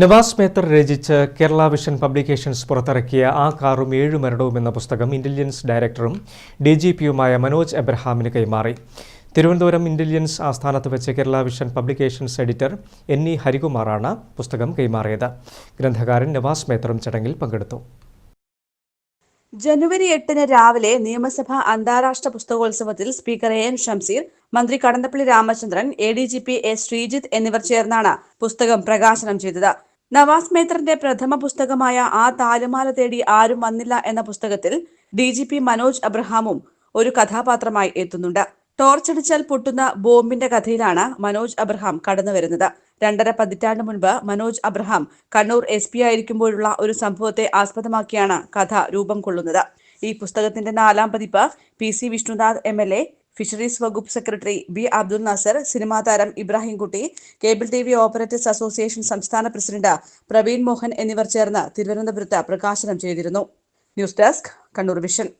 നവാസ് മേത്തർ രചിച്ച് Kerala vision publications പുറത്തിറക്കിയ ആ കാറും ഏഴു മരണവും എന്ന പുസ്തകം ഇന്റലിജൻസ് ഡയറക്ടറും ഡി ജി പിയുമായ മനോജ് എബ്രഹാമിന് കൈമാറി. തിരുവനന്തപുരം ഇന്റലിജൻസ് ആസ്ഥാനത്ത് വെച്ച് Kerala vision publications editor N E ഹരികുമാറാണ് പുസ്തകം കൈമാറിയത്. ഗ്രന്ഥകാരൻ നവാസ് മേത്തറും ചടങ്ങിൽ പങ്കെടുത്തു. ജനുവരി എട്ടിന് രാവിലെ നിയമസഭാ അന്താരാഷ്ട്ര പുസ്തകോത്സവത്തിൽ സ്പീക്കർ എ എൻ ഷംസീർ മന്ത്രി Kadannappally Ramachandran A D G P S Sreejith എന്നിവർ ചേർന്നാണ് പുസ്തകം പ്രകാശനം ചെയ്തത്. നവാസ് മേത്തറിന്റെ പ്രഥമ പുസ്തകമായ ആ താലുമാല തേടി ആരും വന്നില്ല എന്ന പുസ്തകത്തിൽ ഡി ജി പി മനോജ് അബ്രഹാമും ഒരു കഥാപാത്രമായി എത്തുന്നുണ്ട്. ടോർച്ചടിച്ചാൽ പൊട്ടുന്ന ബോംബിന്റെ കഥയിലാണ് മനോജ് അബ്രഹാം കടന്നുവരുന്നത് രണ്ടര പതിറ്റാണ്ട് മുൻപ് മനോജ് അബ്രഹാം കണ്ണൂർ എസ് പി ആയിരിക്കുമ്പോഴുള്ള ഒരു സംഭവത്തെ ആസ്പദമാക്കിയാണ് കഥ രൂപം കൊള്ളുന്നത്. ഈ പുസ്തകത്തിന്റെ നാലാം പതിപ്പ് P C Vishnunath M L A fisheries വകുപ്പ് secretary B Abdul Nasser cinema താരം Ibrahimkutty cable T V operators association സംസ്ഥാന പ്രസിഡന്റ് പ്രവീൺ മോഹൻ എന്നിവർ ചേർന്ന് തിരുവനന്തപുരത്ത് പ്രകാശനം ചെയ്തിരുന്നു. News desk Kannur vision.